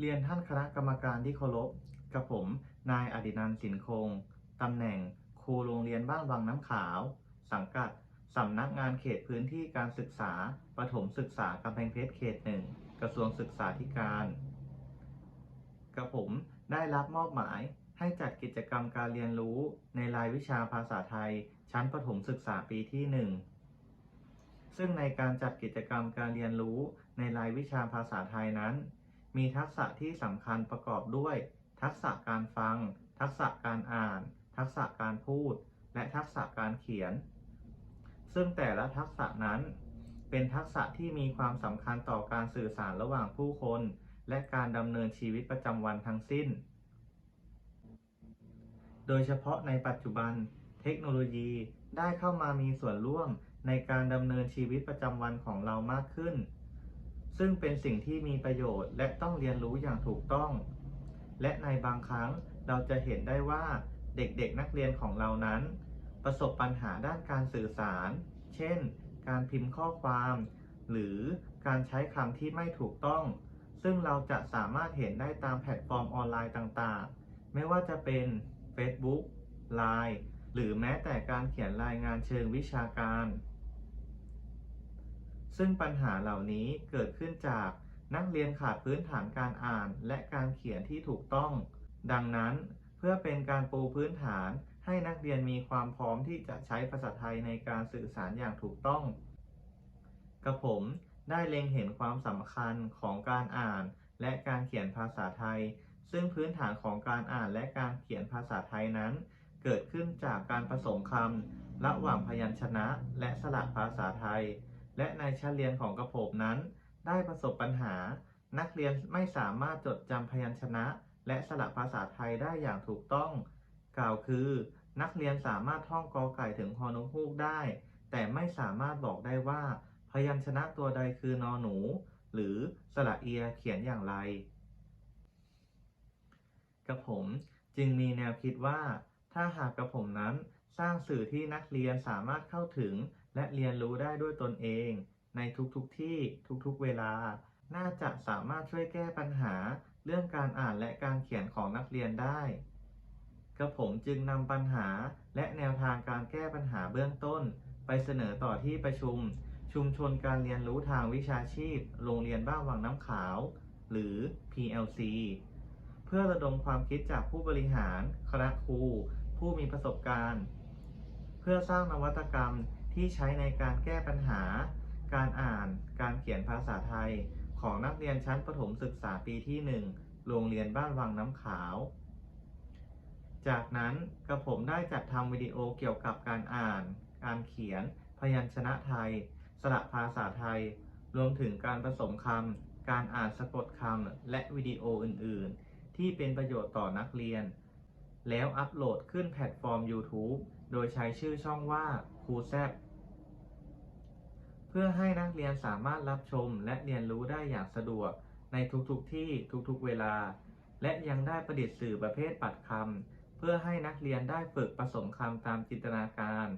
เรียนท่านคณะกรรมการที่เคารพกับผม นายอดินันท์สินคง ตำแหน่งครูโรงเรียนบ้านวังน้ำขาว สังกัดสำนักงานเขตพื้นที่การศึกษาประถมศึกษากำแพงเพชรเขตหนึ่งกระทรวงศึกษาธิการกับผมได้รับมอบหมายให้จัดกิจกรรมการเรียนรู้ในรายวิชาภาษาไทย ชั้นประถมศึกษาปีที่หนึ่งซึ่งในการจัดกิจกรรมการเรียนรู้ในรายวิชาภาษาไทยนั้น มีทักษะที่สำคัญประกอบด้วย ทักษะการฟัง ทักษะการอ่าน ทักษะการพูด และทักษะการเขียน ซึ่งแต่ละทักษะนั้น เป็นทักษะที่มีความสำคัญต่อการสื่อสารระหว่างผู้คน และการดำเนินชีวิตประจำวันทั้งสิ้น โดยเฉพาะในปัจจุบัน เทคโนโลยีได้เข้ามามีส่วนร่วมในการดำเนินชีวิตประจำวันของเรามากขึ้น ซึ่งเป็นสิ่งที่มีประโยชน์และต้องเรียนรู้อย่างถูกต้อง และในบางครั้งเราจะเห็นได้ว่าเด็กๆนักเรียนของเรานั้น ประสบปัญหาด้านการสื่อสาร เช่น การพิมพ์ข้อความ หรือการใช้คำที่ไม่ถูกต้อง ซึ่งเราจะสามารถเห็นได้ตามแพลตฟอร์มออนไลน์ต่างๆ ไม่ว่าจะเป็น Facebook Line หรือแม้แต่การเขียนรายงานเชิงวิชาการ ซึ่งปัญหาเหล่านี้เกิดขึ้นจากนักเรียนขาดพื้นฐานการอ่านและการเขียนที่ถูกต้อง ดังนั้นเพื่อเป็นการปูพื้นฐานให้นักเรียนมีความพร้อมที่จะใช้ภาษาไทยในการสื่อสารอย่างถูกต้อง กระผมได้เล็งเห็นความสำคัญของการอ่านและการเขียนภาษาไทย ซึ่งพื้นฐานของการอ่านและการเขียนภาษาไทยนั้น เกิดขึ้นจากการผสมคำระหว่างพยัญชนะและสระภาษาไทย และในชั้นเรียนของกระผมนั้น ได้ประสบปัญหา นักเรียนไม่สามารถจดจำพยัญชนะ และสระภาษาไทยได้อย่างถูกต้อง กล่าวคือ นักเรียนสามารถท่องกอไก่ถึงฮอนกฮูกได้ แต่ไม่สามารถบอกได้ว่า พยัญชนะตัวใดคือนอหนู หรือสระเอียเขียนอย่างไร กระผมจึงมีแนวคิดว่า ถ้าหากกระผมนั้นสร้างสื่อที่นักเรียนสามารถเข้าถึง และเรียนรู้ได้ด้วยตนเอง ในทุกๆทที่ทุกๆเวลา น่าจะสามารถช่วยแก้ปัญหาเรื่องการอ่านและการเขียนของนักเรียนได้กระผมจึงนำปัญหาและแนวทางการแก้ปัญหาเบื้องต้น ไปเสนอต่อที่ประชุม ชุมชนการเรียนรู้ทางวิชาชีพ โรงเรียนบ้านวังน้ำขาว หรือ PLC เพื่อระดมความคิดจากผู้บริหาร คณะครู ผู้มีประสบการณ์ เพื่อสร้างนวัตกรรม ที่ใช้ในการแก้ปัญหา การอ่าน การเขียนภาษาไทย ของนักเรียนชั้นประถมศึกษาปีที่ 1 โรงเรียนบ้านวังน้ำขาว จากนั้นกระผมได้จัดทำวิดีโอเกี่ยวกับการอ่าน การเขียน พยัญชนะไทย สระภาษาไทย รวมถึงการผสมคำ การอ่านสะกดคำ และวิดีโออื่น ๆ ที่เป็นประโยชน์ต่อนักเรียน แล้วอัปโหลดขึ้นแพลตฟอร์ม YouTube โดยใช้ชื่อช่องว่าครูแซบ เพื่อให้นักเรียนสามารถรับชมและเรียนรู้ได้อย่างสะดวกในทุกๆทที่ทุกๆเวลา และยังได้ประดิษฐ์สื่อประเภทปัดคำเพื่อให้นักเรียนได้ฝึกผสมคำตามจินตนาการ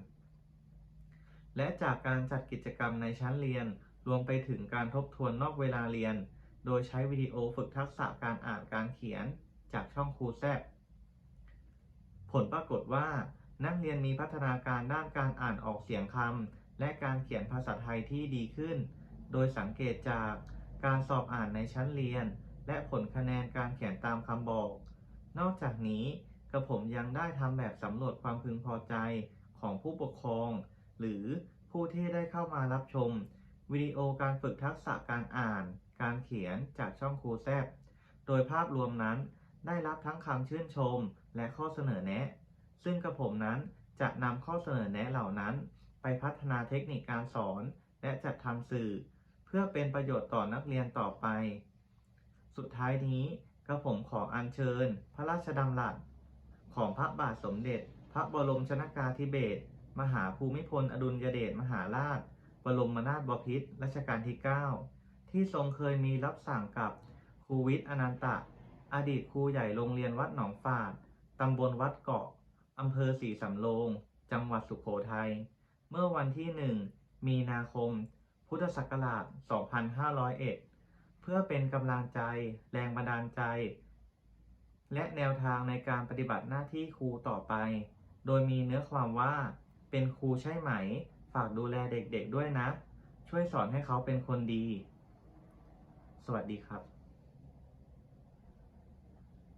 และจากการจัดกิจกรรมในชั้นเรียน รวมไปถึงการทบทวนนอกเวลาเรียน โดยใช้วิดีโอฝึกทักษะการอ่านการเขียนจากช่องครูแซบผลปรากฏว่า นักเรียนมีพัฒนาการด้านการอ่านออกเสียงคำ และการเขียนภาษาไทยที่ดีขึ้น โดยสังเกตจากการสอบอ่านในชั้นเรียน และผลคะแนนการเขียนตามคำบอก นอกจากนี้กระผมยังได้ทำแบบสำรวจความพึงพอใจของผู้ปกครอง หรือผู้ที่ได้เข้ามารับชม วิดีโอการฝึกทักษะการอ่าน การเขียนจากช่องครูแซบโดยภาพรวมนั้นได้รับทั้งคำชื่นชมและข้อเสนอแนะ ซึ่งกระผมนั้นจะนำข้อเสนอแนะเหล่านั้น ไปพัฒนาเทคนิคการสอน และจัดทำสื่อ เพื่อเป็นประโยชน์ต่อนักเรียนต่อไป สุดท้ายนี้กระผมขออัญเชิญ พระราชดำรัส ของพระบาทสมเด็จ พระบรมชนากาธิเบศรมหาภูมิพลอดุลยเดชมหาราช บรมนาถบพิตรรัชกาลที่ 9 ที่ทรงเคยมีรับสั่งกับครูวิทย์อนันตะ อดีตครูใหญ่โรงเรียนวัดหนองฝาด ตำบลวัดเกาะ อำเภอศรีสำโรง จังหวัดสุขโขทัย เมื่อวันที่ 1 มีนาคม พุทธศักราช 2501 เพื่อเป็นกำลังใจ แรงบันดาลใจ และแนวทางในการปฏิบัติหน้าที่ครูต่อไป โดยมีเนื้อความว่า เป็นครูใช่ไหม ฝากดูแลเด็กๆด้วยนะ ช่วยสอนให้เขาเป็นคนดี สวัสดีครับ